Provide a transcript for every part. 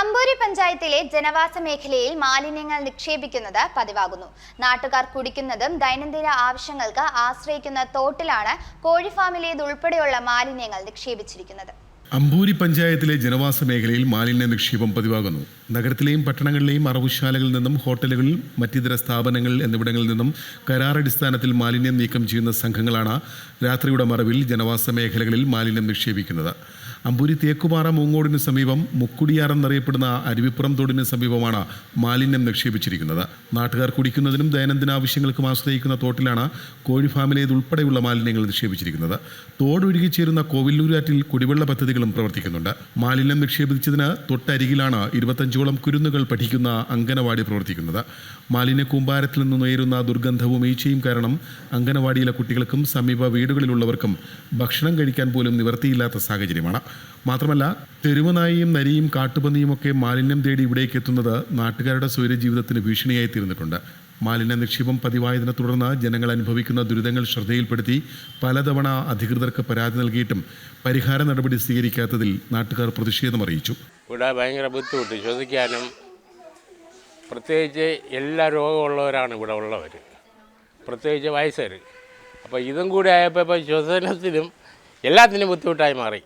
അമ്പൂരി പഞ്ചായത്തിലെ ജനവാസ മേഖലയിൽ മാലിന്യങ്ങൾ നിക്ഷേപിക്കുന്നത് പതിവാകുന്നു. നാട്ടുകാർ കുടിക്കുന്നതും ദൈനംദിന ആവശ്യങ്ങൾക്ക് ആശ്രയിക്കുന്ന തോട്ടിലാണ് കോഴിഫാമിലേതുൾപ്പെടെയുള്ള മാലിന്യങ്ങൾ നിക്ഷേപിച്ചിരിക്കുന്നത്. അമ്പൂരി പഞ്ചായത്തിലെ ജനവാസ മേഖലയിൽ മാലിന്യ നിക്ഷേപം പതിവാകുന്നു. നഗരത്തിലെയും പട്ടണങ്ങളിലെയും അറവുശാലകളിൽ നിന്നും ഹോട്ടലുകളിൽ മറ്റിതര സ്ഥാപനങ്ങൾ എന്നിവിടങ്ങളിൽ നിന്നും കരാറടിസ്ഥാനത്തിൽ മാലിന്യം നീക്കം ചെയ്യുന്ന സംഘങ്ങളാണ് രാത്രിയുടെ മറവിൽ ജനവാസ മേഖലകളിൽ മാലിന്യം നിക്ഷേപിക്കുന്നത്. അമ്പൂരി തേക്കുപാറ മൂങ്ങോടിന് സമീപം മുക്കുടിയാർ എന്നറിയപ്പെടുന്ന അരുവിപ്പുറം തോടിന് സമീപമാണ് മാലിന്യം നിക്ഷേപിച്ചിരിക്കുന്നത്. നാട്ടുകാർ കുടിക്കുന്നതിനും ദൈനംദിന ആവശ്യങ്ങൾക്കും ആശ്രയിക്കുന്ന തോട്ടിലാണ് കോഴി ഫാമിലെ കോഴിഫാമിലേതുൾപ്പെടെയുള്ള മാലിന്യങ്ങൾ നിക്ഷേപിച്ചിരിക്കുന്നത്. തോടൊഴുകിച്ചേരുന്ന കോവില്ലൂരാറ്റിൽ കുടിവെള്ള പദ്ധതികളും പ്രവർത്തിക്കുന്നുണ്ട്. മാലിന്യം നിക്ഷേപിച്ചതിന് തൊട്ടരികിലാണ് ഇരുപത്തഞ്ചോളം കുരുന്നുകൾ പഠിക്കുന്ന അങ്കനവാടി പ്രവർത്തിക്കുന്നത്. മാലിന്യ കൂമ്പാരത്തിൽ നിന്ന് നേരുന്ന ദുർഗന്ധവും ഈച്ചയും കാരണം അങ്കനവാടിയിലെ കുട്ടികൾക്കും സമീപ വീടുകളിലുള്ളവർക്കും ഭക്ഷണം കഴിക്കാൻ പോലും നിവർത്തിയില്ലാത്ത സാഹചര്യമാണ്. മാത്രമല്ല തെരുവനായിയും നരിയും കാട്ടുപന്നിയും ഒക്കെ മാലിന്യം തേടി ഇവിടേക്ക് എത്തുന്നത് നാട്ടുകാരുടെ സ്വൈരജീവിതത്തിന് ഭീഷണിയായി തീർന്നിട്ടുണ്ട് മാലിന്യ നിക്ഷേപം പതിവായതിനെ തുടർന്ന് ജനങ്ങൾ അനുഭവിക്കുന്ന ദുരിതങ്ങൾ ശ്രദ്ധയിൽപ്പെടുത്തി പലതവണ അധികൃതർക്ക് പരാതി നൽകിയിട്ടും പരിഹാര നടപടി സ്വീകരിക്കാത്തതിൽ നാട്ടുകാർ പ്രതിഷേധം അറിയിച്ചു. ഇവിടെ ഭയങ്കര ബുദ്ധിമുട്ട്. ശ്വസിക്കാനും പ്രത്യേകിച്ച് എല്ലാ രോഗമുള്ളവരാണ് ഇവിടെ ഉള്ളവർ പ്രത്യേകിച്ച് വയസ്സർ അപ്പോൾ ഇതും കൂടി ആയപ്പോൾ ഇപ്പോൾ ശ്വസനത്തിനും എല്ലാത്തിനും ബുദ്ധിമുട്ടായി മാറി.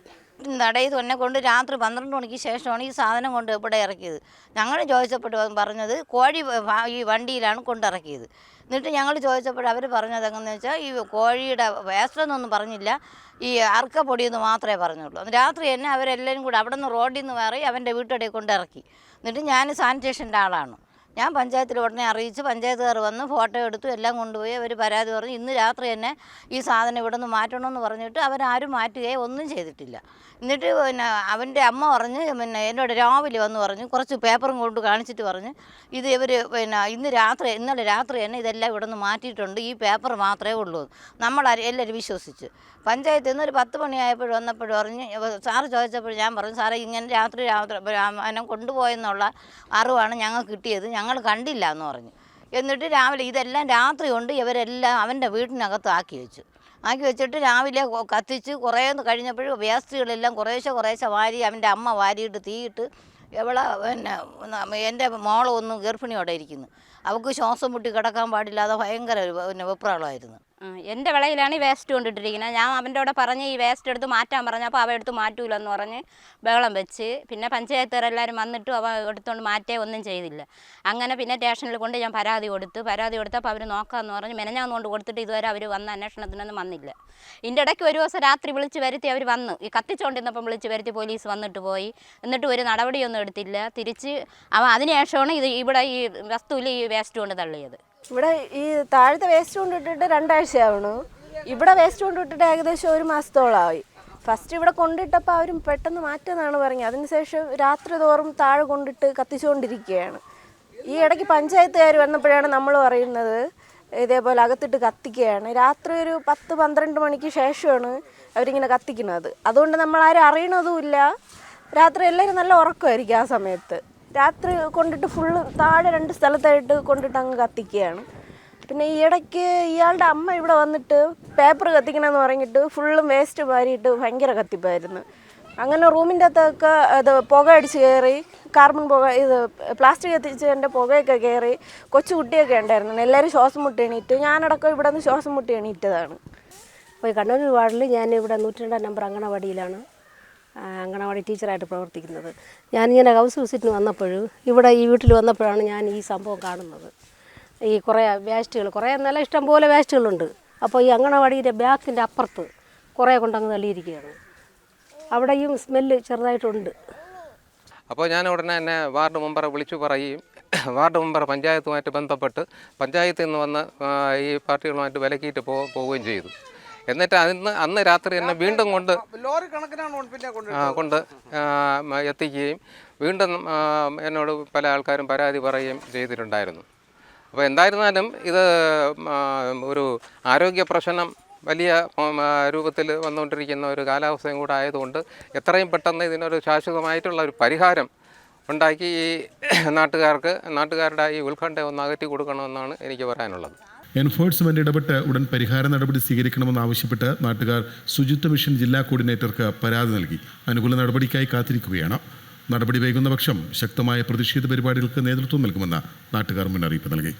നടയിൽ തന്നെ കൊണ്ട് രാത്രി പന്ത്രണ്ട് മണിക്ക് ശേഷമാണ് ഈ സാധനം കൊണ്ട് ഇവിടെ ഇറക്കിയത്. ഞങ്ങൾ ചോദിച്ചപ്പോൾ പറഞ്ഞത് കോഴി ഈ വണ്ടിയിലാണ് കൊണ്ടിറക്കിയത് എന്നിട്ട് ഞങ്ങൾ ചോദിച്ചപ്പോൾ അവർ പറഞ്ഞത് എങ്ങനെയെന്ന് വെച്ചാൽ ഈ കോഴിയുടെ വേസ്റ്റെന്നൊന്നും പറഞ്ഞില്ല. ഈ അർക്കപ്പൊടിയെന്ന് മാത്രമേ പറഞ്ഞുള്ളൂ. രാത്രി തന്നെ അവരെല്ലാവരും കൂടെ അവിടെ നിന്ന് റോഡിൽ നിന്ന് മാറി അവന്റെ വീട്ടിടയിൽ കൊണ്ടിറക്കി. എന്നിട്ട് ഞാൻ സാനിറ്റേഷന്റെ ആളാണ്. ഞാൻ പഞ്ചായത്തിൽ ഉടനെ അറിയിച്ച് പഞ്ചായത്തുകാർ വന്ന് ഫോട്ടോ എടുത്തു എല്ലാം കൊണ്ടുപോയി. അവർ പരാതി പറഞ്ഞു ഇന്ന് രാത്രി തന്നെ ഈ സാധനം ഇവിടെ നിന്ന് മാറ്റണമെന്ന് പറഞ്ഞിട്ട് അവരാരും മാറ്റുകയോ ഒന്നും ചെയ്തിട്ടില്ല. എന്നിട്ട് പിന്നെ അവന്റെ അമ്മ പറഞ്ഞ് പിന്നെ എന്നോട് രാവിലെ വന്ന് പറഞ്ഞു കുറച്ച് പേപ്പറും കൊണ്ട് കാണിച്ചിട്ട് പറഞ്ഞ് ഇത് ഇവർ പിന്നെ ഇന്ന് രാത്രി ഇന്നലെ രാത്രി തന്നെ ഇതെല്ലാം ഇവിടെ നിന്ന് മാറ്റിയിട്ടുണ്ട് ഈ പേപ്പർ മാത്രമേ ഉള്ളൂ. നമ്മൾ എല്ലാവരും വിശ്വസിച്ച്. പഞ്ചായത്തിൽ നിന്ന് ഒരു പത്ത് മണിയായപ്പോഴും വന്നപ്പോഴും പറഞ്ഞ് സാറ് ചോദിച്ചപ്പോൾ ഞാൻ പറഞ്ഞു സാറേ ഇങ്ങനെ രാത്രി രാത്രി കൊണ്ടുപോയെന്നുള്ള അറിവാണ് ഞങ്ങൾക്ക് കിട്ടിയത്. ഞങ്ങൾ കണ്ടില്ല എന്ന് പറഞ്ഞു. എന്നിട്ട് രാവിലെ ഇതെല്ലാം രാത്രി കൊണ്ട് ഇവരെല്ലാം അവന്റെ വീട്ടിനകത്ത് ആക്കി വെച്ചു. ആക്കി വെച്ചിട്ട് രാവിലെ കത്തിച്ച് കുറേ കഴിഞ്ഞപ്പോഴും വേസ്റ്റുകളെല്ലാം കുറേശ്ശെ കുറേശ്ശെ വാരി അവന്റെ അമ്മ വാരിയിട്ട് തീയിട്ട് എവളെ പിന്നെ എന്റെ മോളൊന്ന് ഗർഭിണിയോടെ ഇരിക്കുന്നു. അവൾക്ക് ശ്വാസം മുട്ടി കിടക്കാൻ പാടില്ലാതെ ഭയങ്കര പിന്നെ വെപ്രാളമായിരുന്നു. എന്റെ വിളയിലാണ് ഈ വേസ്റ്റ് കൊണ്ടിട്ടിരിക്കുന്നത്. ഞാൻ അവന്റെ കൂടെ പറഞ്ഞ് ഈ വേസ്റ്റ് എടുത്ത് മാറ്റാൻ പറഞ്ഞു. അപ്പോൾ അവ എടുത്ത് മാറ്റൂലെന്ന് പറഞ്ഞ് ബഹളം വെച്ച്. പിന്നെ പഞ്ചായത്തുകാരെല്ലാവരും വന്നിട്ടും അവ എടുത്തുകൊണ്ട് മാറ്റേ ഒന്നും ചെയ്തില്ല. അങ്ങനെ പിന്നെ സ്റ്റേഷനിൽ കൊണ്ട് ഞാൻ പരാതി കൊടുത്തു. പരാതി കൊടുത്തപ്പോൾ അവർ നോക്കാമെന്ന് പറഞ്ഞ് മെനഞ്ഞാന്ന് കൊണ്ട് കൊടുത്തിട്ട് ഇതുവരെ അവർ വന്ന അന്വേഷണത്തിനൊന്നും വന്നില്ല. ഇതിന്റെ ഇടയ്ക്ക് ഒരു ദിവസം രാത്രി വിളിച്ച് വരുത്തി അവർ വന്നു. ഈ കത്തിച്ചുകൊണ്ടിരുന്നപ്പം വിളിച്ച് വരുത്തി പോലീസ് വന്നിട്ട് പോയി. എന്നിട്ട് ഒരു നടപടിയൊന്നും എടുത്തില്ല. തിരിച്ച് അവ അതിനുശേഷമാണ് ഇത് ഇവിടെ ഈ വസ്തുവിൽ ഈ വേസ്റ്റ് കൊണ്ട് തള്ളിയത്. ഇവിടെ ഈ താഴത്തെ വേസ്റ്റ് കൊണ്ടിട്ടിട്ട് രണ്ടാഴ്ചയാവണു. ഇവിടെ വേസ്റ്റ് കൊണ്ടിട്ടിട്ട് ഏകദേശം ഒരു മാസത്തോളമായി ഫസ്റ്റ് ഇവിടെ കൊണ്ടിട്ടപ്പോൾ അവരും പെട്ടെന്ന് മാറ്റുമെന്നാണ് പറഞ്ഞത്. അതിനുശേഷം രാത്രി തോറും താഴെ കൊണ്ടിട്ട് കത്തിച്ചുകൊണ്ടിരിക്കുകയാണ് ഈ ഇടയ്ക്ക് പഞ്ചായത്തുകാർ വന്നപ്പോഴാണ് നമ്മൾ പറയുന്നത് ഇതേപോലെ അകത്തിട്ട് കത്തിക്കുകയാണ്. രാത്രി ഒരു പത്ത് പന്ത്രണ്ട് മണിക്ക് ശേഷമാണ് അവരിങ്ങനെ കത്തിക്കുന്നത്. അതുകൊണ്ട് നമ്മൾ ആരും അറിയണതുമില്ല രാത്രി എല്ലാവരും നല്ല ഉറക്കമായിരിക്കും ആ സമയത്ത്. രാത്രി കൊണ്ടിട്ട് ഫുള്ള് താഴെ രണ്ട് സ്ഥലത്തായിട്ട് കൊണ്ടിട്ട് അങ്ങ് കത്തിക്കുകയാണ്. പിന്നെ ഈ ഇടയ്ക്ക് ഇയാളുടെ അമ്മ ഇവിടെ വന്നിട്ട് പേപ്പർ കത്തിക്കണമെന്ന് പറഞ്ഞിട്ട് ഫുള്ളും വേസ്റ്റ് വാരിയിട്ട് ഭയങ്കര കത്തിപ്പായിരുന്നു. അങ്ങനെ റൂമിന്റെ അകത്തൊക്കെ അത് പുക അടിച്ച് കയറി കാർബൺ പുക ഇത് പ്ലാസ്റ്റിക് കത്തിച്ചതിന്റെ പുകയൊക്കെ കയറി കൊച്ചു കുട്ടിയൊക്കെ ഉണ്ടായിരുന്നു. എല്ലാവരും ശ്വാസം മുട്ടി എണീറ്റ് ഞാനടക്കം ഇവിടെ നിന്ന് ശ്വാസം മുട്ടി എണീറ്റതാണ്. അപ്പോൾ കണ്ണൂർ വാർഡിൽ ഞാൻ ഇവിടെ നൂറ്റി രണ്ടാം നമ്പർ അങ്കണവാടിയിലാണ് അങ്കണവാടി ടീച്ചറായിട്ട് പ്രവർത്തിക്കുന്നത്. ഞാനിങ്ങനെ ഹൗസ് വിസിറ്റിന് വന്നപ്പോൾ ഇവിടെ ഈ വീട്ടിൽ വന്നപ്പോഴാണ് ഞാൻ ഈ സംഭവം കാണുന്നത്. ഈ കുറേ വേസ്റ്റുകൾ കുറേ നല്ല ഇഷ്ടം പോലെ വേസ്റ്റുകളുണ്ട്. അപ്പോൾ ഈ അങ്കണവാടിയുടെ ബാക്കിന്റെ അപ്പുറത്ത് കുറേ കൊണ്ടങ്ങ് തള്ളിയിരിക്കുകയാണ്. അവിടെയും സ്മെല്ല് ചെറുതായിട്ടുണ്ട്. അപ്പോൾ ഞാൻ ഉടനെ തന്നെ വാർഡ് മെമ്പറെ വിളിച്ചു പറയുകയും വാർഡ് മെമ്പർ പഞ്ചായത്തുമായിട്ട് ബന്ധപ്പെട്ട് പഞ്ചായത്തിൽ നിന്ന് വന്ന് ഈ പാർട്ടികളുമായിട്ട് വിലക്കിയിട്ട് പോവുകയും ചെയ്തു. എന്നിട്ട് അന്ന് അന്ന് രാത്രി തന്നെ വീണ്ടും കൊണ്ട് ലോറി കണക്കിനാണ് പിന്നെ കൊണ്ട് എത്തിക്കുകയും വീണ്ടും എന്നോട് പല ആൾക്കാരും പരാതി പറയുകയും ചെയ്തിട്ടുണ്ടായിരുന്നു. അപ്പോൾ എന്തായിരുന്നാലും ഇത് ഒരു ആരോഗ്യ പ്രശ്നം വലിയ രൂപത്തിൽ വന്നുകൊണ്ടിരിക്കുന്ന ഒരു കാലാവസ്ഥയും കൂടെ ആയതുകൊണ്ട് എത്രയും പെട്ടെന്ന് ഇതിനൊരു ശാശ്വതമായിട്ടുള്ള ഒരു പരിഹാരം ഉണ്ടാക്കി ഈ നാട്ടുകാർക്ക് നാട്ടുകാരുടെ ഈ ഉത്കണ്ഠ ഒന്ന് അകറ്റി കൊടുക്കണമെന്നാണ് എനിക്ക് പറയാനുള്ളത്. എൻഫോഴ്സ്മെന്റ് ഇടപെട്ട് ഉടൻ പരിഹാര നടപടി സ്വീകരിക്കണമെന്നാവശ്യപ്പെട്ട് നാട്ടുകാർ ശുചിത്വ മിഷൻ ജില്ലാ കോർഡിനേറ്റർക്ക് പരാതി നൽകി. അനുകൂല നടപടിക്കായി കാത്തിരിക്കുകയാണ്. നടപടി വൈകുന്ന പക്ഷം ശക്തമായ പ്രതിഷേധ പരിപാടികൾക്ക് നേതൃത്വം നൽകുമെന്ന് നാട്ടുകാർ മുന്നറിയിപ്പ് നൽകി.